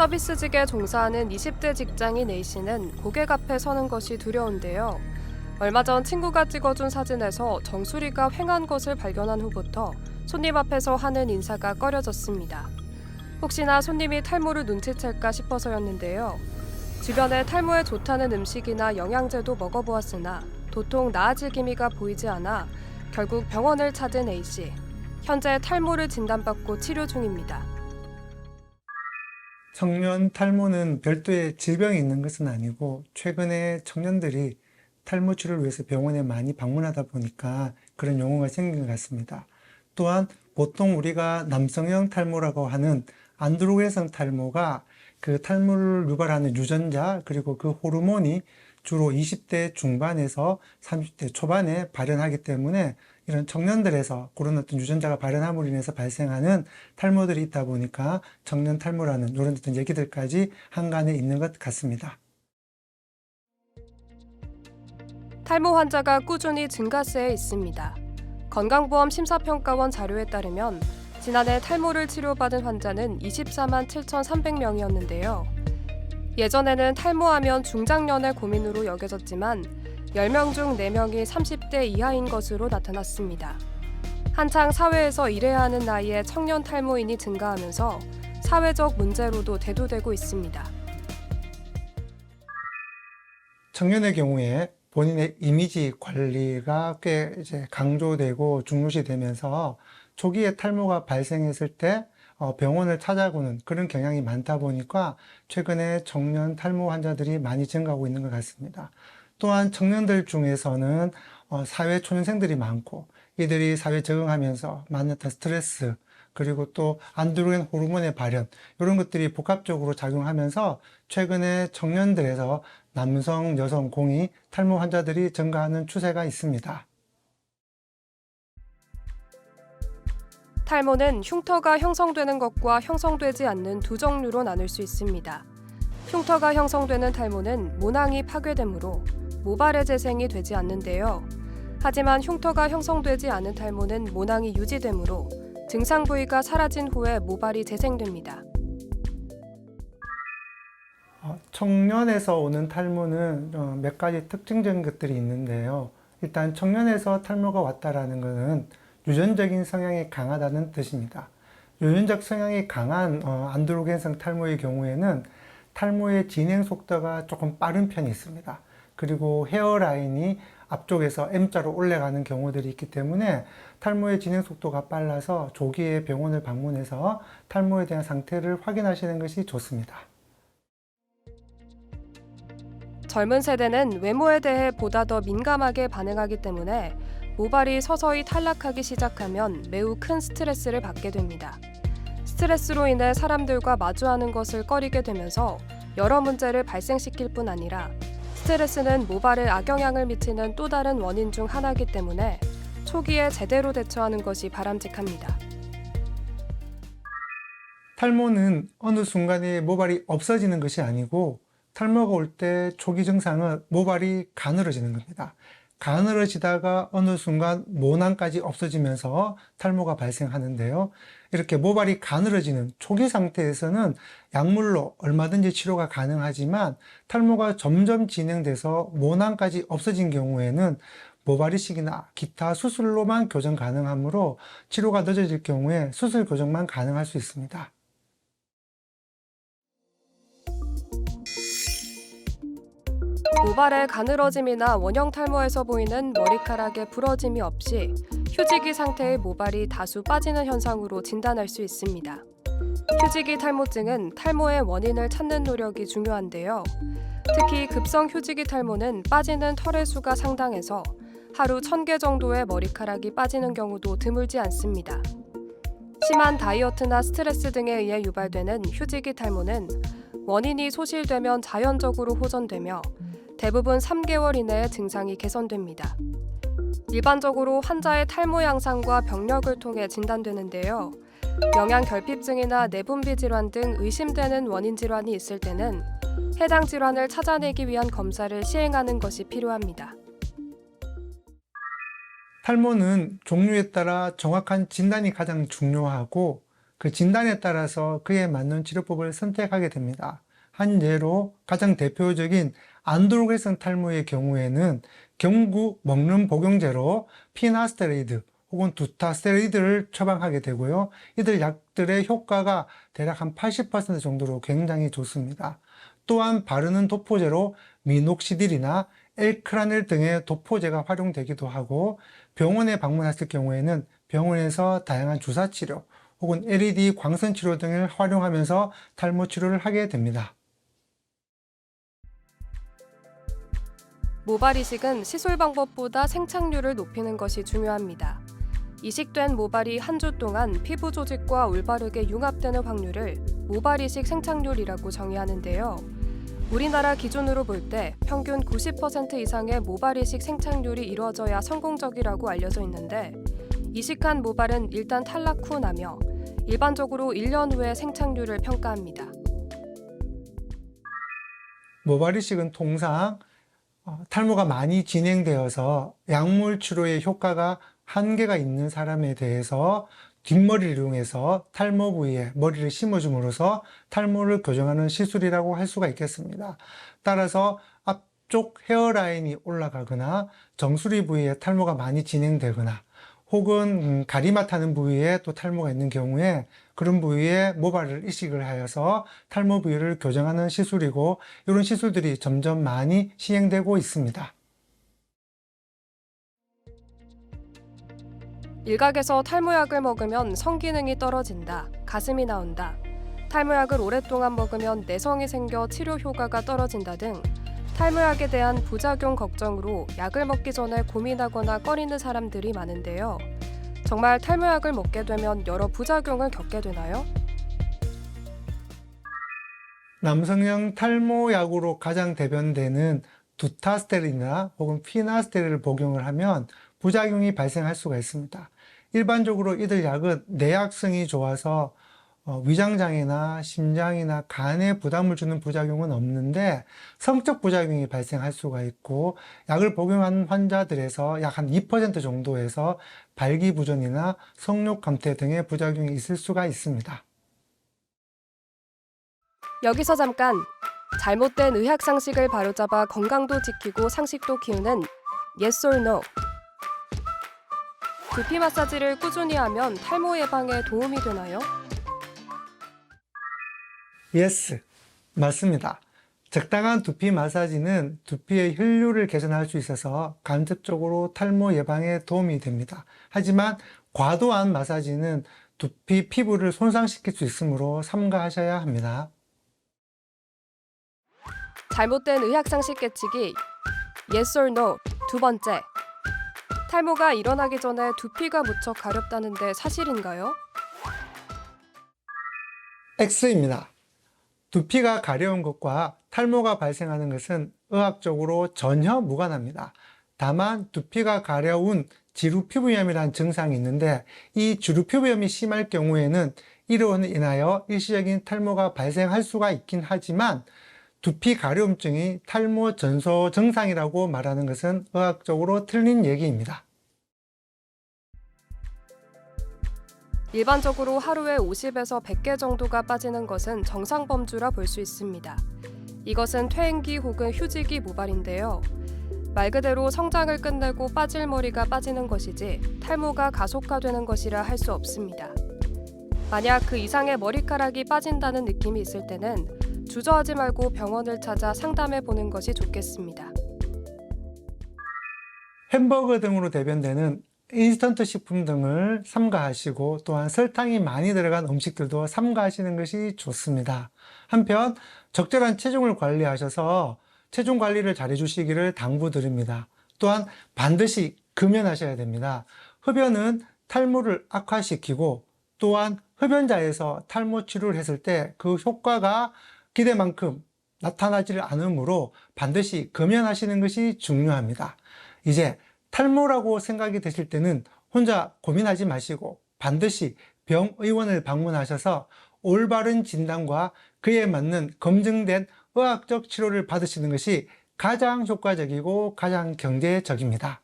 서비스직에 종사하는 20대 직장인 A씨는 고객 앞에 서는 것이 두려운데요. 얼마 전 친구가 찍어준 사진에서 정수리가 횡한 것을 발견한 후부터 손님 앞에서 하는 인사가 꺼려졌습니다. 혹시나 손님이 탈모를 눈치챌까 싶어서였는데요. 주변에 탈모에 좋다는 음식이나 영양제도 먹어보았으나 도통 나아질 기미가 보이지 않아 결국 병원을 찾은 A씨. 현재 탈모를 진단받고 치료 중입니다. 청년 탈모는 별도의 질병이 있는 것은 아니고 최근에 청년들이 탈모 치료를 위해서 병원에 많이 방문하다 보니까 그런 용어가 생긴 것 같습니다. 또한 보통 우리가 남성형 탈모라고 하는 안드로겐성 탈모가 그 탈모를 유발하는 유전자 그리고 그 호르몬이 주로 20대 중반에서 30대 초반에 발현하기 때문에 이런 청년들에서 그런 어떤 유전자가 발현함으로 인해서 발생하는 탈모들이 있다 보니까 청년 탈모라는 이런 어떤 얘기들까지 한간에 있는 것 같습니다. 탈모 환자가 꾸준히 증가세에 있습니다. 건강보험 심사평가원 자료에 따르면 지난해 탈모를 치료받은 환자는 24만 7,300명이었는데요. 예전에는 탈모하면 중장년의 고민으로 여겨졌지만 10명 중 4명이 30대 이하인 것으로 나타났습니다. 한창 사회에서 일해야 하는 나이에 청년 탈모인이 증가하면서 사회적 문제로도 대두되고 있습니다. 청년의 경우에 본인의 이미지 관리가 꽤 이제 강조되고 중요시되면서 초기에 탈모가 발생했을 때 어, 병원을 찾아보는 그런 경향이 많다 보니까 최근에 청년 탈모 환자들이 많이 증가하고 있는 것 같습니다. 또한 청년들 중에서는 어, 사회 초년생들이 많고 이들이 사회 적응하면서 만났던 스트레스 그리고 또 안드로겐 호르몬의 발현 이런 것들이 복합적으로 작용하면서 최근에 청년들에서 남성, 여성 공이 탈모 환자들이 증가하는 추세가 있습니다. 탈모는 흉터가 형성되는 것과 형성되지 않는 두 종류로 나눌 수 있습니다. 흉터가 형성되는 탈모는 모낭이 파괴되므로 모발의 재생이 되지 않는데요. 하지만 흉터가 형성되지 않은 탈모는 모낭이 유지되므로 증상 부위가 사라진 후에 모발이 재생됩니다. 어, 청년에서 오는 탈모는 어, 몇 가지 특징적인 것들이 있는데요. 일단 청년에서 탈모가 왔다라는 것은 유전적인 성향이 강하다는 뜻입니다. 유전적 성향이 강한 어, 안드로겐성 탈모의 경우에는 탈모의 진행 속도가 조금 빠른 편이 있습니다. 그리고 헤어라인이 앞쪽에서 M자로 올라가는 경우들이 있기 때문에 탈모의 진행 속도가 빨라서 조기에 병원을 방문해서 탈모에 대한 상태를 확인하시는 것이 좋습니다. 젊은 세대는 외모에 대해 보다 더 민감하게 반응하기 때문에 모발이 서서히 탈락하기 시작하면 매우 큰 스트레스를 받게 됩니다. 스트레스로 인해 사람들과 마주하는 것을 꺼리게 되면서 여러 문제를 발생시킬 뿐 아니라 스트레스는 모발에 악영향을 미치는 또 다른 원인 중 하나이기 때문에 초기에 제대로 대처하는 것이 바람직합니다. 탈모는 어느 순간에 모발이 없어지는 것이 아니고 탈모가 올 때 초기 증상은 모발이 가늘어지는 겁니다. 가늘어지다가 어느 순간 모낭까지 없어지면서 탈모가 발생하는데요. 이렇게 모발이 가늘어지는 초기 상태에서는 약물로 얼마든지 치료가 가능하지만 탈모가 점점 진행돼서 모낭까지 없어진 경우에는 모발이식이나 기타 수술로만 교정 가능하므로 치료가 늦어질 경우에 수술 교정만 가능할 수 있습니다. 모발의 가늘어짐이나 원형 탈모에서 보이는 머리카락의 부러짐이 없이 휴지기 상태의 모발이 다수 빠지는 현상으로 진단할 수 있습니다. 휴지기 탈모증은 탈모의 원인을 찾는 노력이 중요한데요. 특히 급성 휴지기 탈모는 빠지는 털의 수가 상당해서 하루 1000개 정도의 머리카락이 빠지는 경우도 드물지 않습니다. 심한 다이어트나 스트레스 등에 의해 유발되는 휴지기 탈모는 원인이 소실되면 자연적으로 호전되며 대부분 3개월 이내에 증상이 개선됩니다. 일반적으로 환자의 탈모 양상과 병력을 통해 진단되는데요. 영양 결핍증이나 내분비 질환 등 의심되는 원인 질환이 있을 때는 해당 질환을 찾아내기 위한 검사를 시행하는 것이 필요합니다. 탈모는 종류에 따라 정확한 진단이 가장 중요하고 그 진단에 따라서 그에 맞는 치료법을 선택하게 됩니다. 한 예로 가장 대표적인 안드로게선 탈모의 경우에는 경구 먹는 복용제로 피나스테로이드 혹은 두타스테로이드를 처방하게 되고요. 이들 약들의 효과가 대략 한 80% 정도로 굉장히 좋습니다. 또한 바르는 도포제로 미녹시딜이나 엘크라넬 등의 도포제가 활용되기도 하고 병원에 방문했을 경우에는 병원에서 다양한 주사 치료 혹은 LED 광선 치료 등을 활용하면서 탈모 치료를 하게 됩니다. 모발 이식은 시술 방법보다 생착률을 높이는 것이 중요합니다. 이식된 모발이 한 주 동안 피부 조직과 올바르게 융합되는 확률을 모발 이식 생착률이라고 정의하는데요. 우리나라 기준으로 볼 때 평균 90% 이상의 모발 이식 생착률이 이루어져야 성공적이라고 알려져 있는데 이식한 모발은 일단 탈락 후 나며 일반적으로 1년 후에 생착률을 평가합니다. 모발 이식은 통상 어, 탈모가 많이 진행되어서 약물 치료의 효과가 한계가 있는 사람에 대해서 뒷머리를 이용해서 탈모 부위에 머리를 심어줌으로써 탈모를 교정하는 시술이라고 할 수가 있겠습니다. 따라서 앞쪽 헤어라인이 올라가거나 정수리 부위에 탈모가 많이 진행되거나 혹은 음, 가리맛 하는 부위에 또 탈모가 있는 경우에 그런 부위에 모발을 이식을 하여서 탈모 부위를 교정하는 시술이고 이런 시술들이 점점 많이 시행되고 있습니다. 일각에서 탈모약을 먹으면 성기능이 떨어진다, 가슴이 나온다. 탈모약을 오랫동안 먹으면 내성이 생겨 치료 효과가 떨어진다 등 탈모약에 대한 부작용 걱정으로 약을 먹기 전에 고민하거나 꺼리는 사람들이 많은데요. 정말 탈모약을 먹게 되면 여러 부작용을 겪게 되나요? 남성형 탈모약으로 가장 대변되는 두타스테린이나 혹은 피나스테린을 복용을 하면 부작용이 발생할 수가 있습니다. 일반적으로 이들 약은 내약성이 좋아서 어, 위장장애나 심장이나 간에 부담을 주는 부작용은 없는데 성적 부작용이 발생할 수가 있고 약을 복용한 환자들에서 약 한 2% 정도에서 발기부전이나 성욕 감퇴 등의 부작용이 있을 수가 있습니다. 여기서 잠깐 잘못된 의학 상식을 바로잡아 건강도 지키고 상식도 키우는 Yes or No. 두피 마사지를 꾸준히 하면 탈모 예방에 도움이 되나요? 예스, 맞습니다. 적당한 두피 마사지는 두피의 혈류를 개선할 수 있어서 간접적으로 탈모 예방에 도움이 됩니다. 하지만 과도한 마사지는 두피 피부를 손상시킬 수 있으므로 삼가하셔야 합니다. 잘못된 의학 상식 깨치기 Yes or No 두 번째 탈모가 일어나기 전에 두피가 무척 가렵다는데 사실인가요? X입니다. 두피가 가려운 것과 탈모가 발생하는 것은 의학적으로 전혀 무관합니다. 다만 두피가 가려운 지루 피부염이라는 증상이 있는데 이 지루 피부염이 심할 경우에는 이로 인하여 일시적인 탈모가 발생할 수가 있긴 하지만 두피 가려움증이 탈모 전소 증상이라고 말하는 것은 의학적으로 틀린 얘기입니다. 일반적으로 하루에 50에서 100개 정도가 빠지는 것은 정상 범주라 볼 수 있습니다. 이것은 퇴행기 혹은 휴지기 모발인데요. 말 그대로 성장을 끝내고 빠질 머리가 빠지는 것이지 탈모가 가속화되는 것이라 할 수 없습니다. 만약 그 이상의 머리카락이 빠진다는 느낌이 있을 때는 주저하지 말고 병원을 찾아 상담해 보는 것이 좋겠습니다. 햄버거 등으로 대변되는 인스턴트 식품 등을 삼가하시고 또한 설탕이 많이 들어간 음식들도 삼가하시는 것이 좋습니다. 한편 적절한 체중을 관리하셔서 체중 관리를 잘 해 주시기를 당부드립니다. 또한 반드시 금연하셔야 됩니다. 흡연은 탈모를 악화시키고 또한 흡연자에서 탈모 치료를 했을 때 그 효과가 기대만큼 나타나지를 않으므로 반드시 금연하시는 것이 중요합니다. 이제 탈모라고 생각이 되실 때는 혼자 고민하지 마시고 반드시 병의원을 방문하셔서 올바른 진단과 그에 맞는 검증된 의학적 치료를 받으시는 것이 가장 효과적이고 가장 경제적입니다.